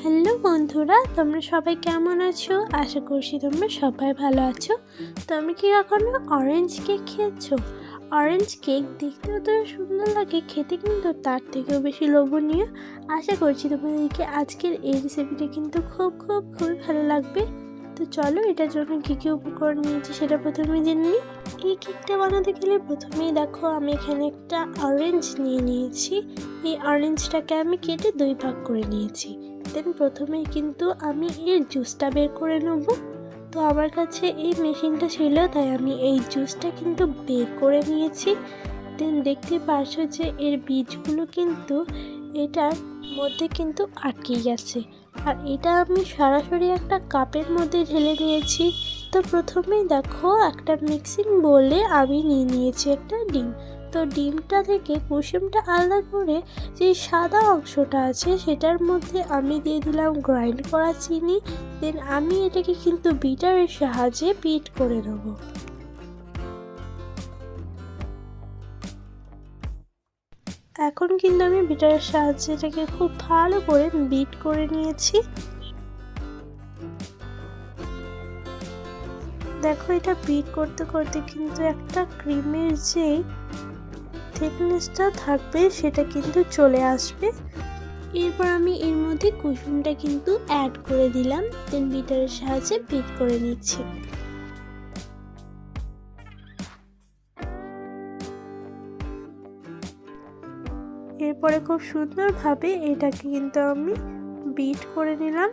Hello বন্ধুরা, তোমরা সবাই কেমন আছো? আশা করছি তোমরা সবাই ভালো আছো। তুমি কি কখনো অরেঞ্জ কেক খেয়েছো? অরেঞ্জ কেক দেখতে অতটা সুন্দর লাগে, খেতে কিন্তু তার থেকেও বেশি লোভনীয়। আশা করছি তোমাদেরকে আজকের এই রেসিপিটা কিন্তু খুব খুব খুবই ভালো লাগবে। তো চলো, এটার জন্য কী কী উপকরণ নিয়েছি সেটা প্রথমে জেনে নিই। এই কেকটা বানাতে গেলে প্রথমেই দেখো, আমি এখানে একটা অরেঞ্জ নিয়ে নিয়েছি। এই অরেঞ্জটাকে আমি কেটে দুই ভাগ করে নিয়েছি। দেন প্রথমেই কিন্তু আমি এর জুসটা বের করে নেব। তো আমার কাছে এই মেশিনটা ছিল, তাই আমি এই জুসটা কিন্তু বের করে নিয়েছি। দেন দেখতে পারছ যে এর বীজগুলো কিন্তু এটার মধ্যে কিন্তু আটকে গেছে। আর এটা আমি সরাসরি একটা কাপের মধ্যে ঢেলে নিয়েছি। তো প্রথমেই দেখো একটা মিক্সিং বলে আমি নিয়ে নিয়েছি একটা ডিম। তো ডিমটা থেকে কুসুমটা আলাদা করে যে সাদা অংশটা আছে সেটার মধ্যে আমি দিয়ে দিলাম গ্রাইন্ড করা চিনি। দেন আমি এটাকে কিন্তু বিটারের সাহায্যে বিট করে নেব। এখন কিন্তু আমি বিটারের সাহায্যে এটাকে খুব ভালো করে বিট করে নিয়েছি। দেখো এটা বিট করতে করতে কিন্তু একটা ক্রিমের যে থিকনেসটা থাকবে, সেটা কিন্তু চলে আসবে। এরপর আমি এর মধ্যে কুসুমটা কিন্তু অ্যাড করে দিলাম দেন বিটারের সাহায্যে বিট করে নিচ্ছি। এরপরে খুব সুন্দরভাবে এটাকে কিন্তু আমি বিট করে নিলাম।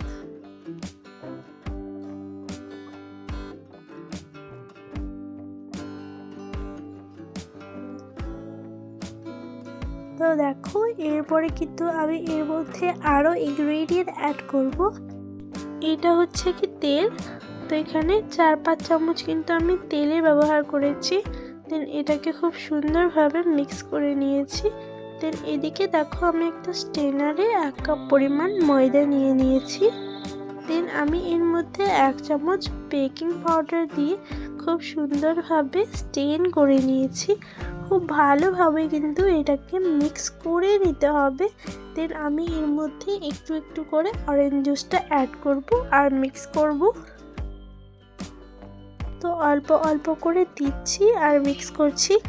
তো দেখো, এরপরে কিন্তু আমি এর মধ্যে আরও ইনগ্রেডিয়েন্ট অ্যাড করব। এটা হচ্ছে কি তেল। তো এখানে চার পাঁচ চামচ কিন্তু আমি তেলের ব্যবহার করেছি। দেন এটাকে খুব সুন্দরভাবে মিক্স করে নিয়েছি। দেন এদিকে দেখো, আমি একটা স্টেনারে এক কাপ পরিমাণ ময়দা নিয়ে নিয়েছি। দেন আমি এর মধ্যে এক চামচ বেকিং পাউডার দিয়ে খুব সুন্দরভাবে স্টেন করে নিয়েছি। খুব ভালোভাবে কিন্তু এটাকে মিক্স করে নিতে হবে। দেন আমি এর মধ্যে একটু একটু করে অরেঞ্জ জুসটা অ্যাড করব আর মিক্স করব। তো অল্প অল্প করে দিচ্ছি আর মিক্স করছি।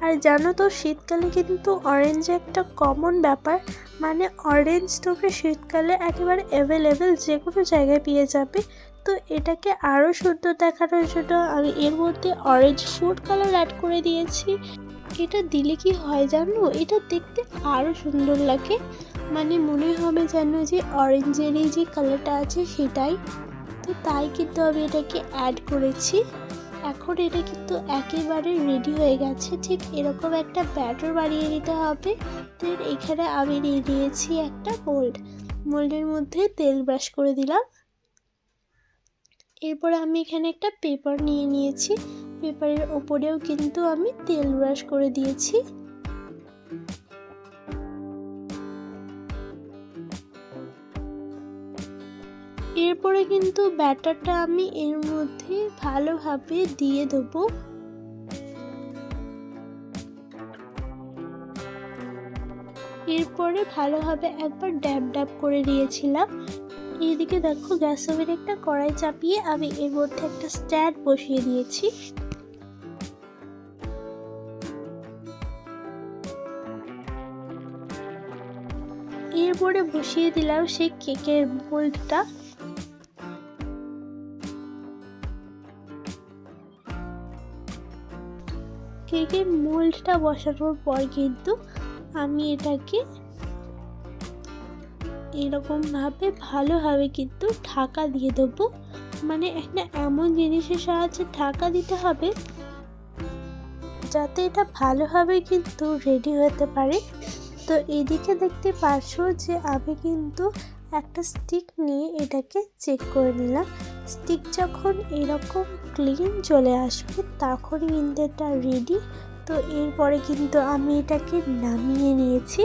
আর জানো তো, শীতকালে কিন্তু অরেঞ্জ একটা কমন ব্যাপার। মানে অরেঞ্জ তোকে শীতকালে একেবারে অ্যাভেলেবেল যে কোনো জায়গায় পেয়ে যাবে। তো এটাকে আরও সুন্দর দেখানোর জন্য আমি এর মধ্যে অরেঞ্জ ফুড কালার অ্যাড করে দিয়েছি। এটা দিলে কি হয় জানো? এটা দেখতে আরও সুন্দর লাগে। মানে মনে হবে যেন যে অরেঞ্জেরই যে কালারটা আছে সেটাই। তো তাই কিন্তু আমি এটাকে অ্যাড করেছি। এখন এটা কিন্তু একেবারে রেডি হয়ে গেছে। ঠিক এরকম একটা ব্যাটার বানিয়ে নিতে হবে। দেন এখানে আমি নিয়ে নিয়েছি একটা মোল্ড মোল্ডের মধ্যে তেল ব্রাশ করে দিলাম। এরপরে আমি এখানে একটা পেপার নিয়ে নিয়েছি। পেপারের ওপরেও কিন্তু আমি তেল ব্রাশ করে দিয়েছি। এরপরে কিন্তু ব্যাটারটা আমি এর মধ্যে ভালোভাবে দিয়ে দেবো। এরপরে ভালোভাবে একবার ড্যাব ড্যাব করে দিয়েছিলাম এইদিকে দেখো গ্যাস ওভেনে একটা কড়াই চাপিয়ে আমি এর মধ্যে একটা স্ট্যান্ড বসিয়ে দিয়েছি। এরপরে বসিয়ে দিলাম সেই কেকের মোল্ডটা। কেকের মোল্ডটা বসানোর পর কিন্তু আমি এটাকে এরকমভাবে, ভালোভাবে কিন্তু ঢাকা দিয়ে দেবো। মানে একটা এমন জিনিসের সাহায্যে ঢাকা দিতে হবে, যাতে এটা ভালোভাবে কিন্তু রেডি হতে পারে। তো এদিকে দেখতে পারছ যে আমি কিন্তু একটা স্টিক নিয়ে এটাকে চেক করে নিলাম। স্টিক যখন এরকম ক্লিন চলে আসবে তখন কিন্তু এটা রেডি তো এরপরে কিন্তু আমি এটাকে নামিয়ে নিয়েছি।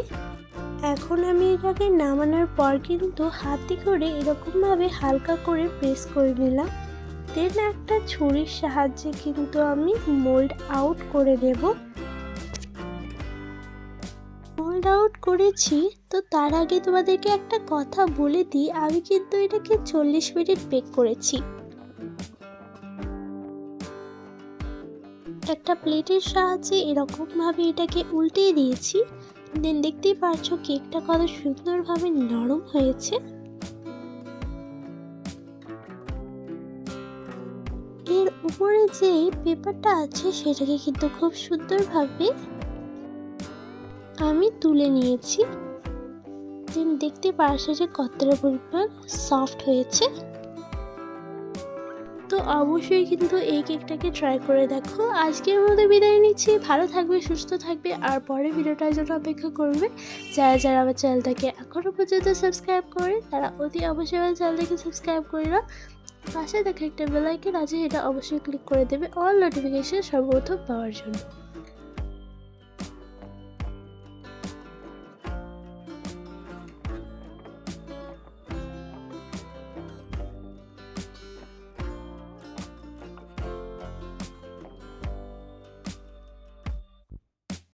এখন আমি এটাকে নামানোর পর কিন্তু হাতে করে এরকমভাবে হালকা করে প্রেস করে নিলাম। দেন একটা ছুরির সাহায্যে কিন্তু আমি মোল্ড আউট করে দেব। আউট করেছি, তো তার আগে তোমাদেরকে একটা কথা বলে দিই, আমি কিন্তু এটাকে চল্লিশ মিনিট বেক করেছি। একটা প্লেটের সাহায্যে এরকমভাবে এটাকে উল্টিয়ে দিয়েছি দেন দেখতেই পারছ কেকটা কত সুন্দরভাবে নরম হয়েছে। এর উপরে যে পেপারটা আছে, সেটাকে কিন্তু খুব সুন্দরভাবে আমি তুলে নিয়েছি। দেন দেখতে পারছ যে কতটা পরিমাণ সফট হয়েছে। তো অবশ্যই কিন্তু এই কেকটাকে ট্রাই করে দেখো। আজকের মতো বিদায় নিচ্ছি। ভালো থাকবে, সুস্থ থাকবে। আর পরে ভিডিওটার জন্য অপেক্ষা করবে যারা যারা আমার চ্যানেলটাকে এখনও পর্যন্ত সাবস্ক্রাইব করে তারা অতি অবশ্যই আমার চ্যানেলটাকে সাবস্ক্রাইব করে নাও। পাশে দেখা একটা বেলাইকেন আছে এটা অবশ্যই ক্লিক করে দেবে। অল নোটিফিকেশান সর্বপ্রথম পাওয়ার জন্য।